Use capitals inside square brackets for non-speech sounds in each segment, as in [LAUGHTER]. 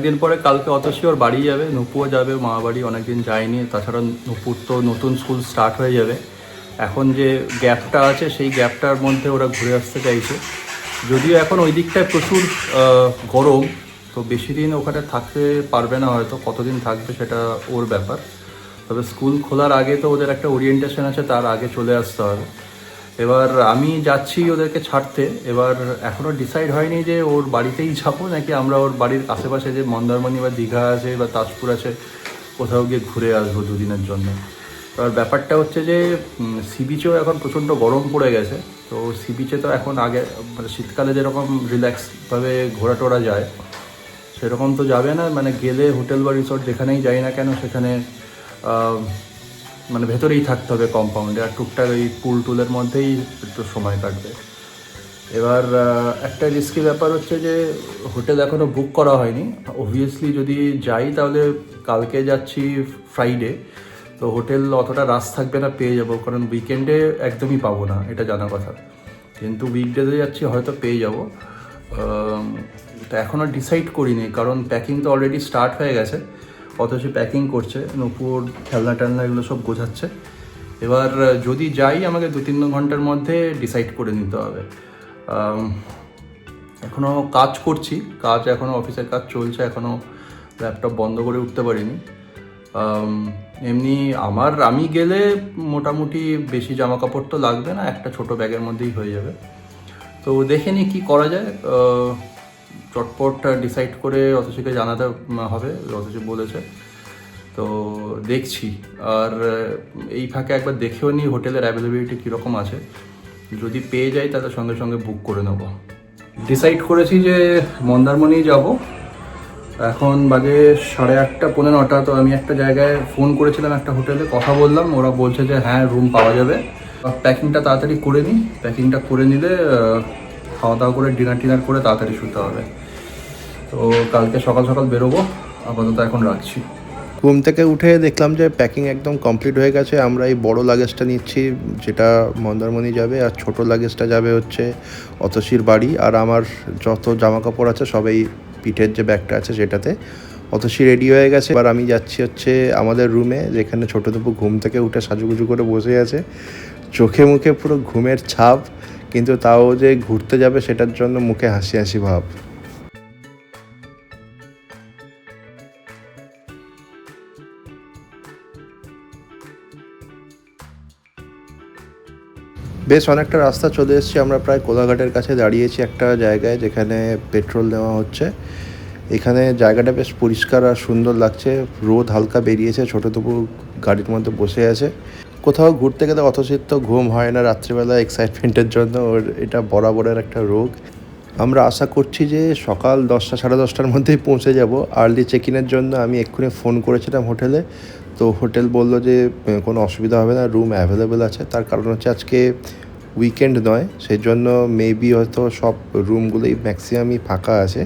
অনেকদিন পরে কালকে অতসী ওর বাড়ি যাবে, নুপুও যাবে মা বাড়ি অনেকদিন যায়নি, তাছাড়া নুপুর তো নতুন স্কুল স্টার্ট হয়ে যাবে। এখন যে গ্যাপটা আছে, সেই গ্যাপটার মধ্যে ওরা ঘুরে আসতে চাইছে। যদিও এখন ওই দিকটায় প্রচুর গরম, তো বেশি দিন ওখানে থাকতে পারবে না হয়তো, কতদিন থাকবে সেটা ওর ব্যাপার। তবে স্কুল খোলার আগে তো ওদের একটা ওরিয়েন্টেশন আছে, তার আগে চলে আসতে হবে। এবার আমি যাচ্ছি ওদেরকে ছাড়তে। এবার এখনও ডিসাইড হয়নি যে ওর বাড়িতেই যাব নাকি আমরা ওর বাড়ির আশেপাশে যে মন্দারমণি বা দীঘা আছে বা তাজপুর আছে, কোথাও গিয়ে ঘুরে আসব দুদিনের জন্য। এবার ব্যাপারটা হচ্ছে যে সি বিচেও এখন প্রচণ্ড গরম পড়ে গেছে। তো সি বিচে তো এখন আগে মানে শীতকালে যেরকম রিল্যাক্সভাবে ঘোরা টোরা যায়, সেরকম তো যাবে না। মানে গেলে হোটেল বা রিসোর্ট যেখানেই যাই না কেন, সেখানে মানে ভেতরেই থাকতে হবে কম্পাউন্ডে আর টুকটাক ওই পুল টুলের মধ্যেই একটু সময় কাটবে এবার একটা রিস্কি ব্যাপার হচ্ছে যে হোটেল এখনও বুক করা হয়নি। অবভিয়াসলি যদি যাই তাহলে কালকে যাচ্ছি ফ্রাইডে তো হোটেল অতটা রাস থাকবে না, পেয়ে যাব, কারণ উইকেন্ডে একদমই পাবো না, এটা জানা কথা। কিন্তু উইকডেতে যাচ্ছি, হয়তো পেয়ে যাব। তো এখনও ডিসাইড করিনি, কারণ প্যাকিং তো অলরেডি স্টার্ট হয়ে গেছে। অথচ প্যাকিং করছে, নূপুর, খেলনা টেলনা এগুলো সব গোছাচ্ছে। এবার যদি যাই, আমাকে দু তিন ঘণ্টার মধ্যে ডিসাইড করে নিতে হবে। এখনও কাজ করছি, কাজ এখনও অফিসের কাজ চলছে এখনও ল্যাপটপ বন্ধ করে উঠতে পারিনি। এমনি আমার, আমি গেলে মোটামুটি বেশি জামা কাপড় তো লাগবে না, একটা ছোট ব্যাগের মধ্যেই হয়ে যাবে। তো দেখে নিই কী করা যায়। চটপট ডিসাইড করে অথচকে জানাতে হবে অথচ বলেছে। তো দেখছি। আর এই ফাঁকে একবার দেখেও নিই হোটেলের অ্যাভেলেবিলিটি কীরকম আছে। যদি পেয়ে যাই তাহলে সঙ্গে সঙ্গে বুক করে নেব। ডিসাইড করেছি যে মন্দারমণি যাব। এখন বাজে সাড়ে আটটা পনেরো নটা, তো আমি একটা জায়গায় ফোন করেছিলাম একটা হোটেলে, কথা বললাম। ওরা বলছে যে হ্যাঁ রুম পাওয়া যাবে। প্যাকিংটা তাড়াতাড়ি করে নিই প্যাকিংটা করে নিলে খাওয়া দাওয়া করে ডিনার টিনার করে তাড়াতাড়ি শুতে হবে। তো কালকে সকাল সকাল বেরোবো, আপাতত এখন রাখছি। ঘুম থেকে উঠে দেখলাম যে প্যাকিং একদম কমপ্লিট হয়ে গেছে। আমরা এই বড় লাগেজটা নিচ্ছি, যেটা মন্দারমণি যাবে আর ছোট লাগেজটা যাবে হচ্ছে অতসীর বাড়ি। আর আমার যত জামা কাপড় আছে সবাই পিঠের যে ব্যাগটা আছে সেটাতে অতসী রেডি হয়ে গেছে। এবার আমি যাচ্ছি হচ্ছে আমাদের রুমে যেখানে ছোটো দুপু ঘুম থেকে উঠে সাজুগুজু করে বসে আছে। চোখে মুখে পুরো ঘুমের ছাপ। কিন্তু তাও যে ঘুরতে যাবে সেটার জন্য মুখে হাসি হাসি ভাব। বেশ, অনেকটা রাস্তা চলে এসেছি। আমরা প্রায় কোলাঘাটের কাছে দাঁড়িয়েছি একটা জায়গায় যেখানে পেট্রোল দেওয়া হচ্ছে। এখানে জায়গাটা বেশ পরিষ্কার আর সুন্দর লাগছে। রোদ হালকা বেরিয়েছে, ছোটো তবু গাড়ির মধ্যে বসে আছে। কোথাও ঘুরতে গেলে অথচিত ঘুম হয় না রাত্রিবেলা এক্সাইটমেন্টের জন্য, ওর এটা বরাবরের একটা রোগ। আমরা আশা করছি যে সকাল দশটা, সাড়ে দশটার মধ্যেই পৌঁছে যাব। আর্লি চেক ইনের জন্য আমি এক্ষুনি ফোন করেছিলাম হোটেলে। তো হোটেল বলল যে কোনো অসুবিধা হবে না রুম অ্যাভেলেবেল আছে। তার কারণ হচ্ছে আজকে উইকেন্ড নয় সেই জন্য মেবি হয়তো সব রুমগুলোই ম্যাক্সিমামই ফাঁকা আছে।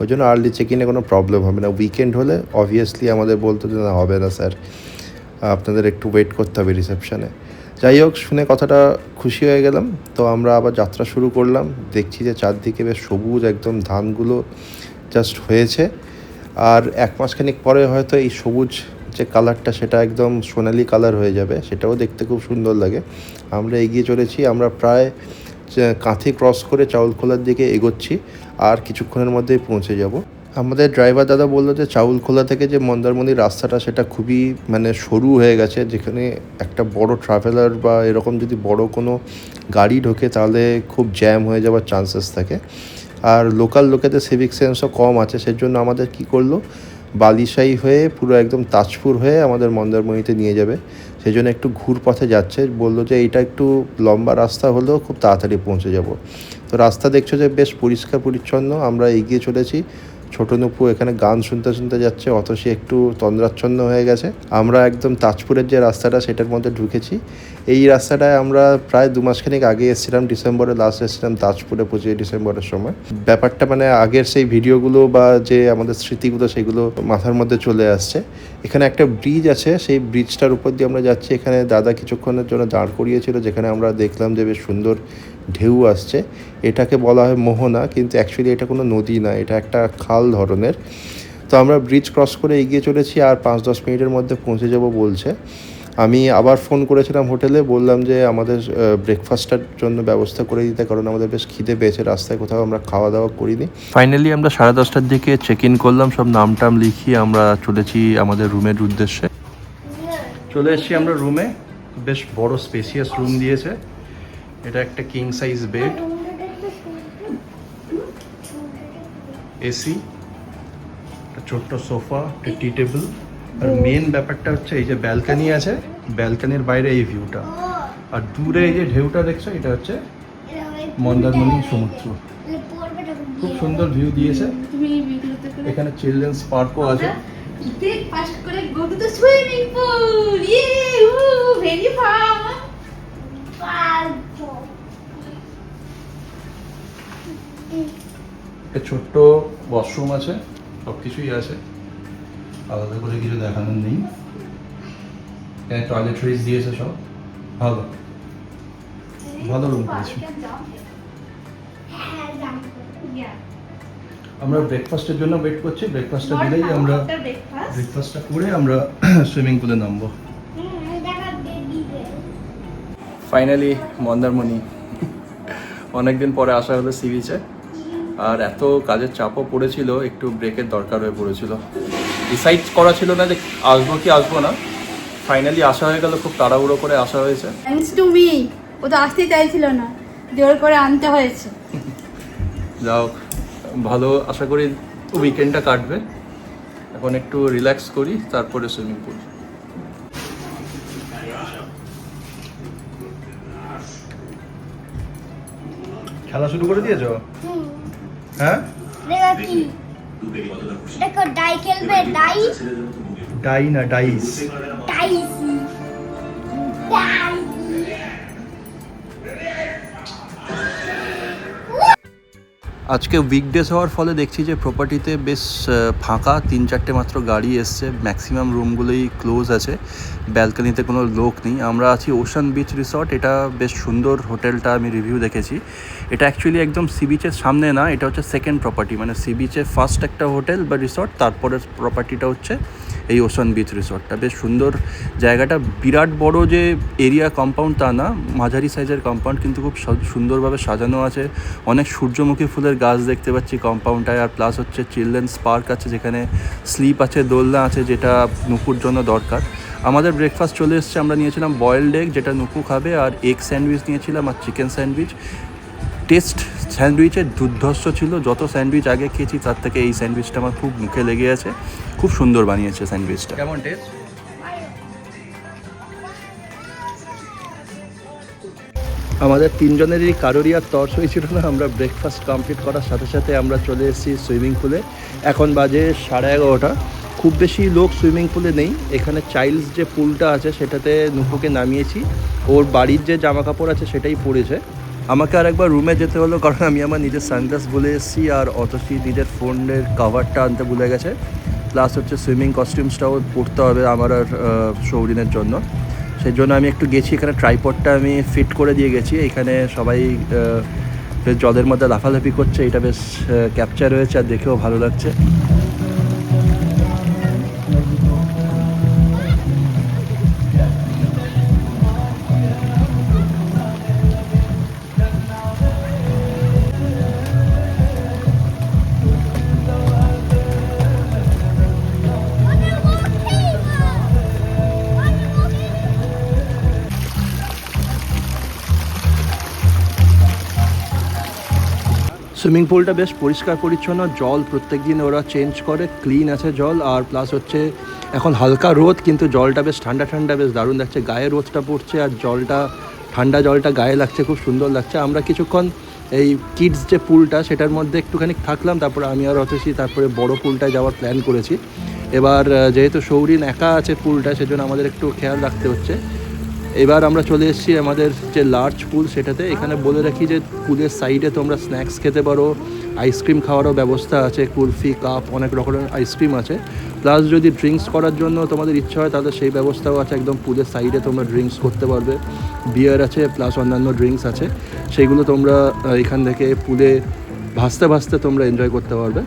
ওই জন্য আর্লি চেক ইনে কোনো প্রবলেম হবে না। উইকেন্ড হলে অবভিয়াসলি আমাদের বলতো যে, না, হবে না স্যার আপনাদের একটু ওয়েট করতে হবে রিসেপশনে যাই হোক, শুনে কথাটা খুশি হয়ে গেলাম। তো আমরা আবার যাত্রা শুরু করলাম। দেখছি যে চারদিকে বেশ সবুজ একদম ধানগুলো জাস্ট হয়েছে। আর এক মাসখানিক পরে হয়তো এই সবুজ যে কালারটা সেটা একদম সোনালি কালার হয়ে যাবে। সেটাও দেখতে খুব সুন্দর লাগে। আমরা এগিয়ে চলেছি। আমরা প্রায় কাঁথি ক্রস করে চাউলখোলার দিকে এগোচ্ছি। আর কিছুক্ষণের মধ্যেই পৌঁছে যাব। আমাদের ড্রাইভার দাদা বলল যে চাউলখোলা থেকে যে মন্দারমণির রাস্তাটা, সেটা খুবই মানে সরু হয়ে গেছে, যেখানে একটা বড় ট্রাভেলার বা এরকম যদি বড় কোনো গাড়ি ঢোকে, তাহলে খুব জ্যাম হয়ে যাওয়ার চান্সেস থাকে। আর লোকাল লোকেদের সিভিক সেন্সও কম আছে, সেজন্য আমাদের কি করল, বালিশাই হয়ে পুরো একদম তাজপুর হয়ে আমাদের মন্দারমণিতে নিয়ে যাবে। সেই জন্য একটু ঘুর পথে যাচ্ছে, বলল যে এইটা একটু লম্বা রাস্তা হলেও খুব তাড়াতাড়ি পৌঁছে যাব। তো রাস্তা দেখছ যে বেশ পরিষ্কার পরিচ্ছন্ন, আমরা এগিয়ে চলেছি। ছোট নুপু এখানে গান শুনতে শুনতে যাচ্ছে অত সে একটু তন্দ্রাচ্ছন্ন হয়ে গেছে। আমরা একদম তাজপুরের যে রাস্তাটা, সেটার মধ্যে ঢুকেছি। এই রাস্তাটায় আমরা প্রায় দু মাসখানেক আগে এসেছিলাম, ডিসেম্বরে লাস্ট এসেছিলাম তাজপুরে পঁচিশে ডিসেম্বরের সময়। ব্যাপারটা মানে আগের সেই ভিডিওগুলো বা যে আমাদের স্মৃতিগুলো, সেগুলো মাথার মধ্যে চলে আসছে। এখানে একটা ব্রিজ আছে, সেই ব্রিজটার উপর দিয়ে আমরা যাচ্ছি। এখানে দাদা কিছুক্ষণের জন্য দাঁড় করিয়েছিল, যেখানে আমরা দেখলাম যে বেশ সুন্দর ঢেউ আসছে। এটাকে বলা হয় মোহনা, কিন্তু অ্যাকচুয়ালি এটা কোনো নদী না, এটা একটা খাল ধরনের। তো আমরা ব্রিজ ক্রস করে এগিয়ে চলেছি আর পাঁচ দশ মিনিটের মধ্যে পৌঁছে যাব বলছে। আমি আবার ফোন করেছিলাম হোটেলে, বললাম যে আমাদের ব্রেকফাস্টের জন্য ব্যবস্থা করে দিতে, কারণ আমাদের বেশ খিদে পেয়েছে, রাস্তায় কোথাও আমরা খাওয়া দাওয়া করিনি। ফাইনালি আমরা সাড়ে দশটার দিকে চেক ইন করলাম, সব নাম টাম লিখিয়ে আমরা চলেছি আমাদের রুমের উদ্দেশ্যে। চলে এসেছি আমরা রুমে বেশ বড় স্পেসিয়াস রুম দিয়েছে। এটা একটা কিং সাইজ বেড এসি ছোট্ট সোফা একটা টি টেবিল আর মেন ব্যাপারটা হচ্ছে এই যে ব্যালকানি আছে ব্যালকানির বাইরে এই ভিউটা আর দূরে এই যে ঢেউটা দেখছ, এটা হচ্ছে মন্দারমণি সমুদ্র। খুব সুন্দর ভিউ দিয়েছে। এখানে চিলড্রেন্স পার্কও আছে। করে go to the swimming pool ইয়ে ভেরি একটা ছোট্ট ওয়াশরুম আছে সব কিছুই আছে। আলাদা করে কিছু দেখানোর নেই। এখানে টয়লেটরিজ দিয়েছে সব। ভালো। ভালো রুম পেয়েছি আমরা ব্রেকফাস্টের জন্য ওয়েট করছি। ব্রেকফাস্টটা দিলেই আমরা ব্রেকফাস্টটা করে আমরা [CLEARS THROAT] সুইমিং পুলে নামবো। ফাইনালি মন্দারমণি। অনেকদিন পরে আসা হলো সি বিচে আর এত কাজের চাপও পড়েছিল একটু ব্রেকের দরকার হয়ে পড়েছিল। ডিসাইড করা ছিল না যে আসব কি আসব না। ফাইনালি আসা হয়ে গেল খুব তাড়াহুড়ো করে আসা হয়েছে। থ্যাঙ্কস টু মি ও তো আসতেই চাইছিল না জোর করে আনতে হয়েছে। যাও ভালো আশা করি উইকেন্ডটা কাটবে। এখন একটু রিল্যাক্স করি তারপরে সুইমিং পুল খেলা শুরু করে দিয়েছ? হ্যাঁ? দেখো। ডাই খেলবে ডাই। ডাই না ডাইস? ডাইস। আজকে উইকডেজ হওয়ার ফলে দেখছি যে প্রপার্টিতে বেশ ফাঁকা, তিন চারটে মাত্র গাড়ি এসছে ম্যাক্সিমাম রুমগুলোই ক্লোজ আছে ব্যালকানিতে কোনো লোক নেই। আমরা আছি ওশান বিচ রিসর্ট এটা বেশ সুন্দর হোটেলটা আমি রিভিউ দেখেছি। এটা অ্যাকচুয়ালি একদম সি বিচের সামনে না, এটা হচ্ছে সেকেন্ড প্রপার্টি মানে সি বিচে ফার্স্ট একটা হোটেল বা রিসর্ট তারপরের প্রপার্টিটা হচ্ছে এই ওশান বিচ রিসর্টটা বেশ সুন্দর জায়গাটা। বিরাট বড় যে এরিয়া কম্পাউন্ড তা না, মাঝারি সাইজের কম্পাউন্ড কিন্তু খুব সুন্দরভাবে সাজানো আছে। অনেক সূর্যমুখী ফুলের গাছ দেখতে পাচ্ছি কম্পাউন্ডটায় আর প্লাস হচ্ছে চিলড্রেন্স পার্ক আছে, যেখানে স্লিপ আছে, দোলনা আছে, যেটা নুপুর জন্য দরকার। আমাদের ব্রেকফাস্ট চলে এসছে। আমরা নিয়েছিলাম বয়েলড এগ যেটা নুপু খাবে, আর এগ স্যান্ডউইচ নিয়েছিলাম, আর চিকেন স্যান্ডউইচ টেস্ট স্যান্ডউইচের দুর্ধর্ষ ছিল। যত স্যান্ডউইচ আগে খেয়েছি তার থেকে এই স্যান্ডউইচটা আমার খুব মুখে লেগে আছে। খুব সুন্দর বানিয়েছে স্যান্ডউইচটা। কেমন টেস্ট? আমাদের তিনজনেরই কারোরই আর তর্স হয়েছিল না। আমরা ব্রেকফাস্ট কমপ্লিট করার সাথে সাথে আমরা চলে এসেছি সুইমিং পুলে এখন বাজে সাড়ে এগারোটা। খুব বেশি লোক সুইমিং পুলে নেই। এখানে চাইল্ডস যে পুলটা আছে সেটাতে নুপুকে নামিয়েছি। ওর বাড়ির যে জামা কাপড় আছে সেটাই পরেছে আমাকে আর একবার রুমে যেতে হলো কারণ আমি আমার নিজের সানগ্লাস বলে এসেছি আর অতসি নিজের ফোনের কাভারটা আনতে ভুলে গেছে। প্লাস হচ্ছে সুইমিং কস্টিউমসটাও পরতে হবে আমার আর আহ, সৌরিনের জন্য। সেই জন্য আমি একটু গেছি এখানে ট্রাইপডটা আমি ফিট করে দিয়ে গেছি। এখানে সবাই বেশ জলের মধ্যে লাফালাফি করছে এটা বেশ ক্যাপচার হয়েছে আর দেখেও ভালো লাগছে। সুইমিং পুলটা বেশ পরিষ্কার, পরিচ্ছন্ন। জল প্রত্যেক দিন ওরা চেঞ্জ করে। ক্লিন আছে জল আর প্লাস হচ্ছে এখন হালকা রোদ, কিন্তু জলটা বেশ ঠান্ডা ঠান্ডা, বেশ দারুণ লাগছে। গায়ে রোদটা পড়ছে আর জলটা, ঠান্ডা জলটা গায়ে লাগছে, খুব সুন্দর লাগছে। আমরা কিছুক্ষণ এই কিডস যে পুলটা, সেটার মধ্যে একটুখানি থাকলাম, তারপরে আমি আর অথেছি তারপরে বড় পুলটায় যাওয়ার প্ল্যান করেছি। এবার যেহেতু সৌরিন একা আছে পুলটা সেজন্য আমাদের একটু খেয়াল রাখতে হচ্ছে। এবার আমরা চলে এসেছি আমাদের যে লার্জ পুল সেটাতে। এখানে বলে রাখি যে পুলের সাইডে তোমরা স্ন্যাক্স খেতে পারো আইসক্রিম খাওয়ারও ব্যবস্থা আছে, কুলফি কাপ অনেক রকমের আইসক্রিম আছে। প্লাস যদি ড্রিঙ্কস করার জন্য তোমাদের ইচ্ছা হয়, তাহলে সেই ব্যবস্থাও আছে, একদম পুলের সাইডে তোমরা ড্রিঙ্কস করতে পারবে। বিয়ার আছে প্লাস অন্যান্য ড্রিঙ্কস আছে। সেইগুলো তোমরা এখান থেকে পুলে ভাসতে ভাসতে তোমরা এনজয় করতে পারবে।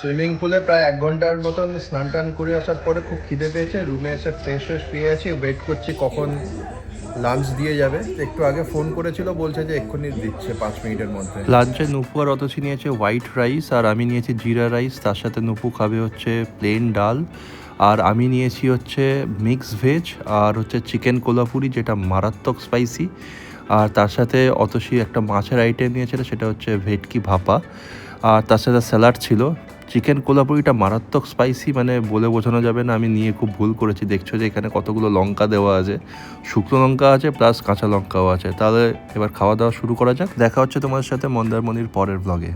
সুইমিং পুলে প্রায় এক ঘণ্টার মতন স্নান টান করে আসার পরে খুব খিদে পেয়েছে। রুমে এসে ফ্রেশ ফ্রেশ পেয়ে আছি। ওয়েট করছি কখন লাঞ্চ দিয়ে যাবে। একটু আগে ফোন করেছিল, বলছে যে এক্ষুনি দিচ্ছে পাঁচ মিনিটের মধ্যে। লাঞ্চে নুপু আর অতসি নিয়েছে হোয়াইট রাইস আর আমি নিয়েছি জিরা রাইস তার সাথে নুপু খাবে হচ্ছে প্লেন ডাল। আর আমি নিয়েছি হচ্ছে মিক্স ভেজ আর হচ্ছে চিকেন কোলাপুরি, যেটা মারাত্মক স্পাইসি আর তার সাথে অতসি একটা মাছের আইটেম নিয়েছিল, সেটা হচ্ছে ভেটকি ভাপা। আর তার সাথে স্যালাড ছিল। চিকেন কোলাপুরিটা মারাত্মক স্পাইসি মানে বলে বোঝানো যাবে না। আমি নিয়ে খুব ভুল করেছি। দেখছ যে এখানে কতগুলো লঙ্কা দেওয়া আছে। শুকনো লঙ্কা আছে প্লাস কাঁচা লঙ্কাও আছে। তাহলে এবার খাওয়া দাওয়া শুরু করা যাক। দেখা হচ্ছে তোমাদের সাথে মন্দারমণির পরের ব্লগে